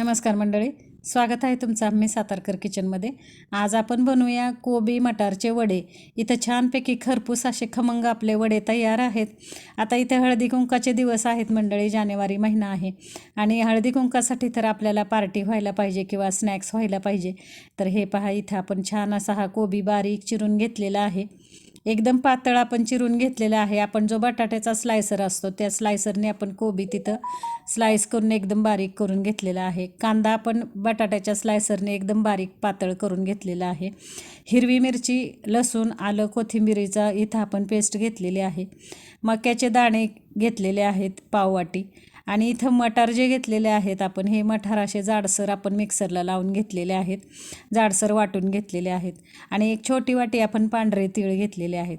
नमस्कार मंडळी स्वागत आहे तुमचं आम्ही सातारकर किचनमध्ये. आज आपण बनवूया कोबी मटारचे वडे. इथं छानपैकी खरपूस असे खमंग आपले वडे तयार आहेत. आता इथे हळदी कुंकाचे दिवस आहेत मंडळी जानेवारी महिना आहे. आणि हळदी कुंकासाठी तर आपल्याला पार्टी व्हायला पाहिजे किंवा स्नॅक्स व्हायला पाहिजे. तर हे पहा इथं आपण छान असा हा कोबी बारीक चिरून घेतलेला आहे. एकदम पातळ आपण चिरून घेतलेला आहे. आपण जो बटाट्याचा स्लायसर असतो त्या स्लायसरने आपण कोबी तिथं स्लाइस करून एकदम बारीक करून घेतलेला आहे. कांदा आपण बटाट्याच्या स्लायसरने एकदम बारीक पातळ करून घेतलेला आहे. हिरवी मिरची लसूण आलं कोथिंबिरीचा इथं आपण पेस्ट घेतलेली आहे. मक्याचे दाणे घेतलेले आहेत पाववाटी. आणि इथं मटार जे घेतलेले आहेत आपण हे मटार असे जाडसर आपण मिक्सरला लावून घेतलेले आहेत. जाडसर वाटून घेतलेले आहेत. आणि एक छोटी वाटी आपण पांढरे तीळ घेतलेले आहेत.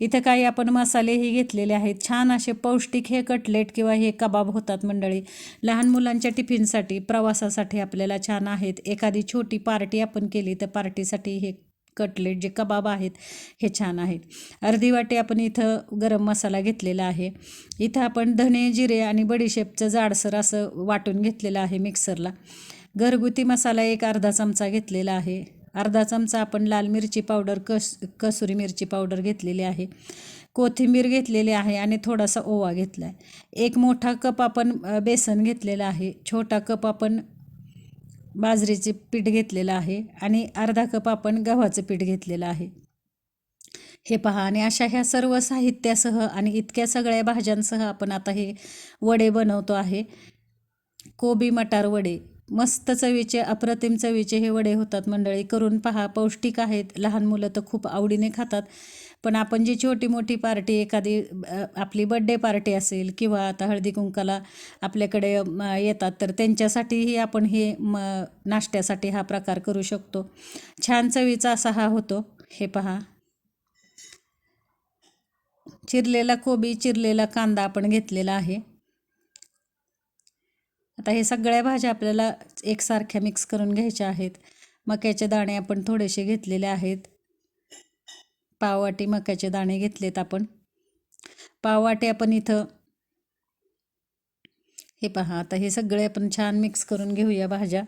इथं काही आपण मसालेही घेतलेले आहेत. छान असे पौष्टिक हे कटलेट किंवा हे कबाब होतात मंडळी. लहान मुलांच्या टिफिनसाठी प्रवासासाठी आपल्याला छान आहेत. एखादी छोटी पार्टी आपण केली तर पार्टीसाठी हे कटलेट जे कबाब आहेत हे छान आहेत. अर्धी वाटी आपण इथं गरम मसाला घेतलेला आहे. इथं आपण धने जिरे आणि बडीशेपचं जाडसर असं वाटून घेतलेलं आहे मिक्सरला. घरगुती मसाला एक अर्धा चमचा घेतलेला आहे. अर्धा चमचा आपण लाल मिरची पावडर कस कसुरी मिरची पावडर घेतलेली आहे. कोथिंबीर घेतलेली आहे आणि थोडासा ओवा घेतला आहे एक मोठा कप आपण बेसन घेतलेला आहे. छोटा कप आपण बाजरीचे पीठ घेतलेलं आहे आणि अर्धा कप आपण गव्हाचं पीठ घेतलेलं आहे. हे पहा आणि अशा ह्या सर्व साहित्यासह आणि इतक्या सगळ्या भाज्यांसह आपण आता हे वडे बनवतो आहे. कोबी मटार वडे मस्त चवीचे अप्रतिम चवीचे हे वडे होतात मंडळी. करून पहा पौष्टिक आहेत. लहान मुलं तर खूप आवडीने खातात. पण आपण जी छोटी मोठी पार्टी एखादी आपली बड्डे पार्टी असेल किंवा आता हळदी कुंकाला आपल्याकडे येतात तर त्यांच्यासाठीही आपण हे म नाश्त्यासाठी हा प्रकार करू शकतो. छान चवीचा असा हा होतो. हे पहा. चिरलेला कोबी चिरलेला कांदा आपण घेतलेला आहे. आता हे सगळ्या भाज्या आपल्याला एकसारख्या मिक्स करून घ्यायच्या आहेत. मक्याचे दाणे आपण थोडेसे घेतलेले आहेत. पाववाटी मक्याचे दाणे घेतलेत आपण. पाववाटी आपण इथं हे पहा आता हे सगळे आपण छान मिक्स करून घेऊया भाज्या.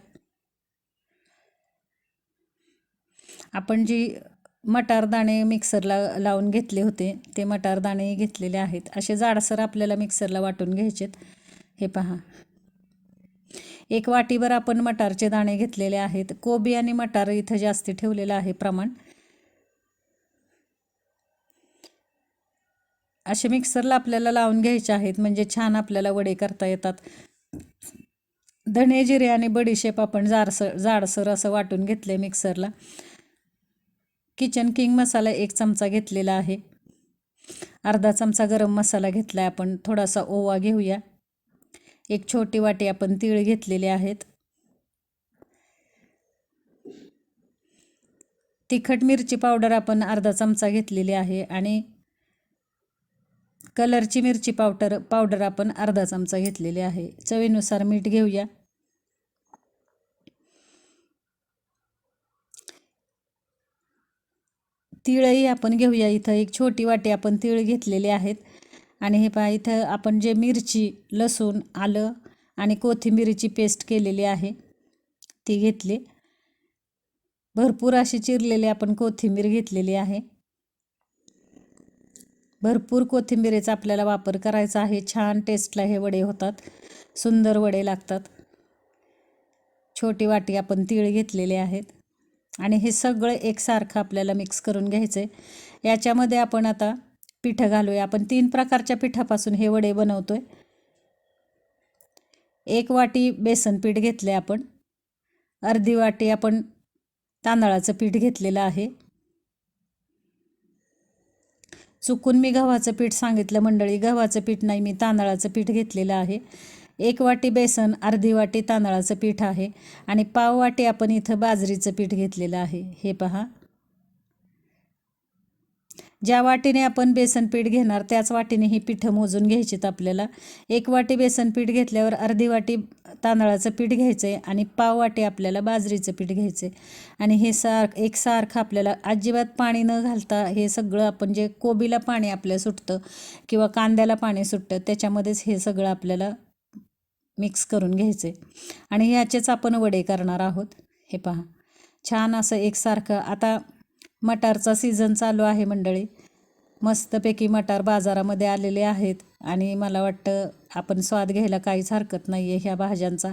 आपण जी मटार दाणे मिक्सरला लावून घेतले होते ते मटार दाणे घेतलेले आहेत. असे जाडसर आपल्याला मिक्सरला वाटून घ्यायचेत. हे पहा. एक वाटीभर आपण मटारचे दाणे घेतलेले आहेत. कोबी आणि मटार इथं जास्ती ठेवलेलं आहे प्रमाण. असे मिक्सरला आपल्याला लावून घ्यायचे आहेत. म्हणजे छान आपल्याला वडे करता येतात. धणे जिरे आणि बडीशेप आपण जाडसर जाडसर असं वाटून घेतले मिक्सरला किचन किंग मसाला एक चमचा घेतलेला आहे. अर्धा चमचा गरम मसाला घेतला आहे आपण. थोडासा ओवा घेऊया. एक छोटी वाटी आपण तीळ घेतलेले आहेत. तिखट मिरची पावडर आपण अर्धा चमचा घेतलेली आहे आणि कलरची मिरची पावडर पावडर आपण अर्धा चमचा घेतलेली आहे. चवीनुसार मीठ घेऊया. तिळही आपण घेऊया. इथं एक छोटी वाटी आपण तिळ घेतलेले आहेत. आणि हे पहा इथं आपण जे मिरची लसूण आलं आणि कोथिंबिरीची पेस्ट केलेली आहे ती घेतली. भरपूर अशी चिरलेली आपण कोथिंबीर घेतलेली आहे. भरपूर कोथिंबिरीचा आपल्याला वापर करायचा आहे. छान टेस्टला हे वडे होतात. सुंदर वडे लागतात. छोटी वाटी आपण तीळ घेतलेले आहेत. आणि हे सगळं एकसारखं आपल्याला मिक्स करून घ्यायचं आहे याच्यामध्ये आपण आता पिठं घालूया. आपण तीन प्रकारच्या पिठापासून हे वडे बनवतो आहे एक वाटी बेसन पीठ घेतले आपण. अर्धी वाटी आपण तांदळाचं पीठ घेतलेलं आहे. चुकून मी गव्हाचं पीठ सांगितलं मंडळी गव्हाचं पीठ नाही मी तांदळाचं पीठ घेतलेलं आहे. एक वाटी बेसन अर्धी वाटी तांदळाचं पीठ आहे आणि पाव वाटी आपण इथं बाजरीचं पीठ घेतलेलं आहे. हे पहा. ज्या वाटीने आपण बेसन पीठ घेणार त्याच वाटीने ही पिठं मोजून घ्यायचीत आपल्याला. एक वाटी बेसन पीठ घेतल्यावर अर्धी वाटी तांदळाचं पीठ घ्यायचं आहे आणि पाववाटे आपल्याला बाजरीचं पीठ घ्यायचं आहे आणि हे सार एकसारखं आपल्याला अजिबात पाणी न घालता हे सगळं आपण जे कोबीला पाणी आपल्या सुटतं किंवा कांद्याला पाणी सुटतं त्याच्यामध्येच हे सगळं आपल्याला मिक्स करून घ्यायचे आणि ह्याचेच आपण वडे करणार आहोत. हे पहा. छान असं एकसारखं आता मटारचा सीझन चालू आहे मंडळी. मस्तपैकी मटार बाजारामध्ये आलेले आहेत. आणि मला वाटतं आपण स्वाद घ्यायला काहीच हरकत नाही आहे ह्या भाज्यांचा.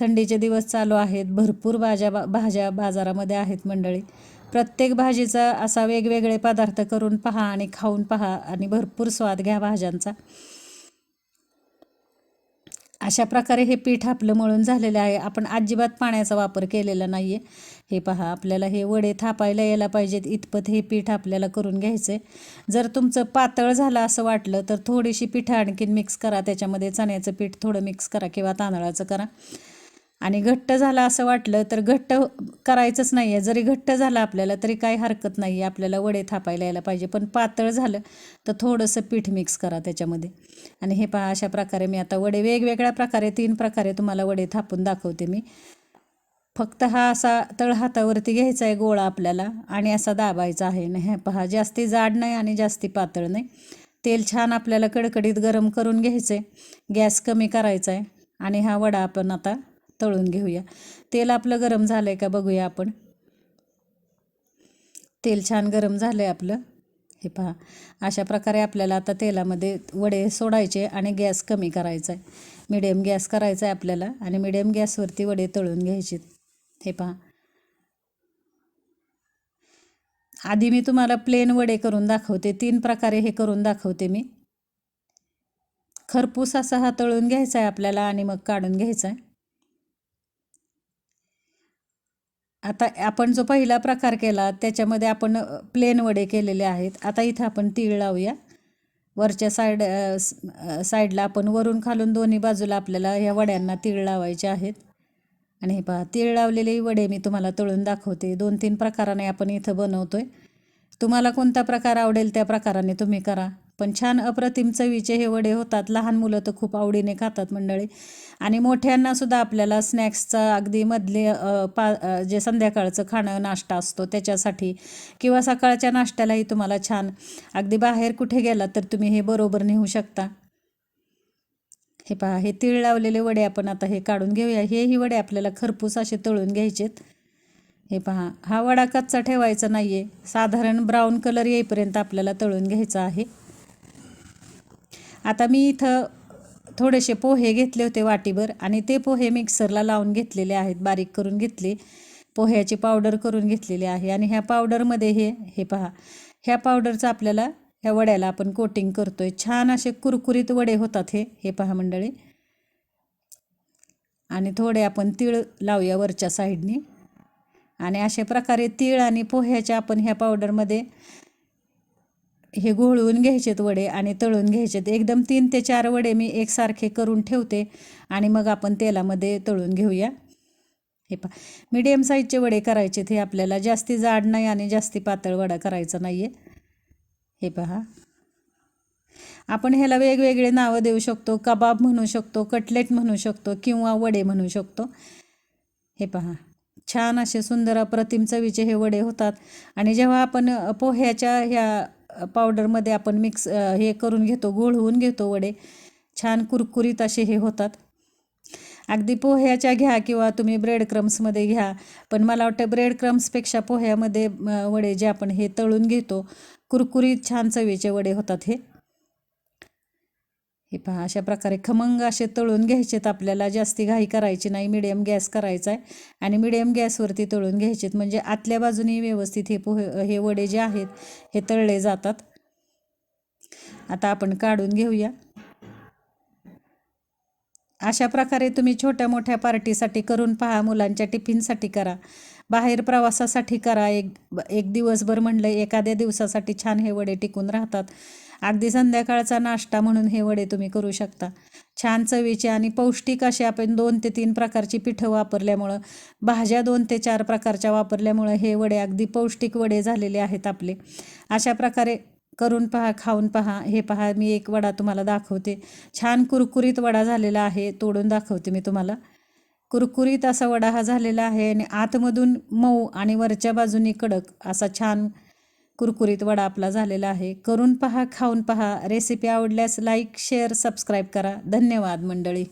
थंडीचे दिवस चालू आहेत. भरपूर भाज्या बा भाज्या बाजारामध्ये आहेत मंडळी. प्रत्येक भाजीचा असा वेगवेगळे पदार्थ करून पहा आणि खाऊन पहा आणि भरपूर स्वाद घ्या भाज्यांचा. अशा प्रकारे हे पीठ आपलं मळून झालेलं आहे. आपण अजिबात पाण्याचा वापर केलेला नाही आहे हे पहा आपल्याला हे वडे थापायला यायला पाहिजेत. इतपत हे पीठ आपल्याला करून घ्यायचं आहे जर तुमचं पातळ झालं असं वाटलं तर थोडीशी पिठं आणखीन मिक्स करा. त्याच्यामध्ये चण्याचं पीठ थोडं मिक्स करा किंवा तांदळाचं करा. आणि घट्ट झालं असं वाटलं तर घट्ट करायचंच नाही आहे जरी घट्ट झालं आपल्याला तरी काही हरकत नाही आहे आपल्याला वडे थापायला यायला पाहिजे. पण पातळ झालं तर थोडंसं पीठ मिक्स करा त्याच्यामध्ये. आणि हे पहा अशा प्रकारे मी आता वडे वेगवेगळ्या प्रकारे तीन प्रकारे तुम्हाला वडे थापून दाखवते मी. फक्त हा असा तळ हातावरती घ्यायचा आहे गोळा आपल्याला आणि असा दाबायचा आहे. ना हे पहा जास्ती जाड नाही आणि जास्ती पातळ नाही. तेल छान आपल्याला कडकडीत गरम करून घ्यायचं आहे गॅस कमी करायचा आहे आणि हा वडा आपण आता तळून घेऊया. तेल आपलं गरम झालं आहे का बघूया आपण. तेल छान गरम झालं आहे आपलं. हे पहा. अशा प्रकारे आपल्याला आता तेलामध्ये वडे सोडायचे आणि गॅस कमी करायचा आहे मिडियम गॅस करायचा आहे आपल्याला आणि मिडियम गॅसवरती वडे तळून घ्यायचे हे पहा. आधी मी तुम्हाला प्लेन वडे करून दाखवते. तीन प्रकारे हे करून दाखवते मी. खरपूस असा हा तळून घ्यायचा आहे आपल्याला आणि मग काढून घ्यायचा आहे आता आपण जो पहिला प्रकार केला त्याच्यामध्ये आपण प्लेन वडे केलेले आहेत. आता इथं आपण तीळ लावूया. वरच्या साईड साईडला आपण वरून खालून दोन्ही बाजूला आपल्याला ह्या वड्यांना तीळ लावायचे आहेत. आणि हे पहा तीळ लावलेले वडे मी तुम्हाला तळून दाखवते. दोन तीन प्रकाराने आपण इथं बनवतो आहे तुम्हाला कोणता प्रकार आवडेल त्या प्रकाराने तुम्ही करा. पण छान अप्रतिम चवीचे हे वडे होतात. लहान मुलं तर खूप आवडीने खातात मंडळी. आणि मोठ्यांनासुद्धा आपल्याला स्नॅक्सचा अगदी मधले पा जे संध्याकाळचं खाणं नाश्ता असतो त्याच्यासाठी किंवा सकाळच्या नाश्त्यालाही तुम्हाला छान. अगदी बाहेर कुठे गेला तर तुम्ही हे बरोबर नेऊ शकता. हे पहा हे तीळ लावलेले वडे आपण आता हे काढून घेऊया. हेही वडे आपल्याला खरपूस असे तळून घ्यायचेत. हे पहा हा वडा कच्चा ठेवायचा नाही आहे साधारण ब्राऊन कलर येईपर्यंत आपल्याला तळून घ्यायचा आहे. आता मी इथं थोडेसे पोहे घेतले होते वाटीभर आणि ते पोहे मिक्सरला लावून घेतलेले आहेत बारीक करून घेतले. पोह्याची पावडर करून घेतलेली आहे आणि ह्या पावडरमध्ये हे हे पहा. ह्या पावडरचं आपल्याला ह्या वड्याला आपण कोटिंग करतो आहे छान असे कुरकुरीत वडे होतात हे हे पहा मंडळी. आणि थोडे आपण तीळ लावूया वरच्या साईडनी. आणि अशा प्रकारे तीळ आणि पोह्याच्या आपण ह्या पावडरमध्ये हे घोळवून घ्यायचेत वडे आणि तळून घ्यायचेत. एकदम तीन ते चार वडे मी एकसारखे करून ठेवते आणि मग आपण तेलामध्ये तळून घेऊया. हे पहा मीडियम साईजचे वडे करायचे हे आपल्याला. जास्ती जाड नाही आणि जास्ती पातळ वडा करायचा नाही आहे हे पहा. आपण ह्याला वेगवेगळे नावं देऊ शकतो. कबाब म्हणू शकतो कटलेट म्हणू शकतो किंवा वडे म्हणू शकतो. हे पहा. छान असे सुंदर अप्रतिम चवीचे हे वडे होतात. आणि जेव्हा आपण पोह्याच्या ह्या पावडरमध्ये आपण मिक्स हे करून घेतो होऊन घेतो वडे. छान कुरकुरीत असे हे होतात. अगदी पोह्याच्या घ्या किंवा तुम्ही ब्रेड क्रम्समध्ये घ्या. पण मला वाटतं ब्रेड क्रम्सपेक्षा पोह्यामध्ये वडे जे आपण हे तळून घेतो कुरकुरीत छान चवीचे वडे होतात हे. हे पहा अशा प्रकारे खमंग असे तळून घ्यायचेत आपल्याला. जास्ती घाई करायची नाही मिडियम गॅस करायचा आहे. आणि मिडियम गॅसवरती तळून घ्यायचेत म्हणजे आतल्या बाजूने व्यवस्थित हे पोहे हे वडे जे आहेत हे तळले जातात. आता आपण काढून घेऊया. अशा प्रकारे तुम्ही छोट्या मोठ्या पार्टीसाठी करून पहा मुलांच्या टिफिनसाठी करा. बाहेर प्रवासासाठी करा. एक एक दिवसभर म्हणलं एखाद्या दिवसासाठी छान हे वडे टिकून राहतात. अगदी संध्याकाळचा नाश्ता म्हणून हे वडे तुम्ही करू शकता. छान चवीचे आणि पौष्टिक असे आपण दोन ते तीन प्रकारची पिठं वापरल्यामुळं भाज्या दोन ते चार प्रकारच्या वापरल्यामुळं हे वडे अगदी पौष्टिक वडे झालेले आहेत आपले. अशा प्रकारे करून पहा खाऊन पहा. हे पहा मी एक वडा तुम्हाला दाखवते. छान कुरकुरीत वडा झालेला आहे तोडून दाखवते मी तुम्हाला. कुरकुरीत असा वडा हा झालेला आहे आणि आतमधून मऊ आणि वरच्या बाजूनी कडक असा छान कुरकुरीत वडा आपला झालेला आहे. करून पहा खाऊन पहा. रेसिपी आवडल्यास लाईक शेअर सबस्क्राईब करा. धन्यवाद मंडळी.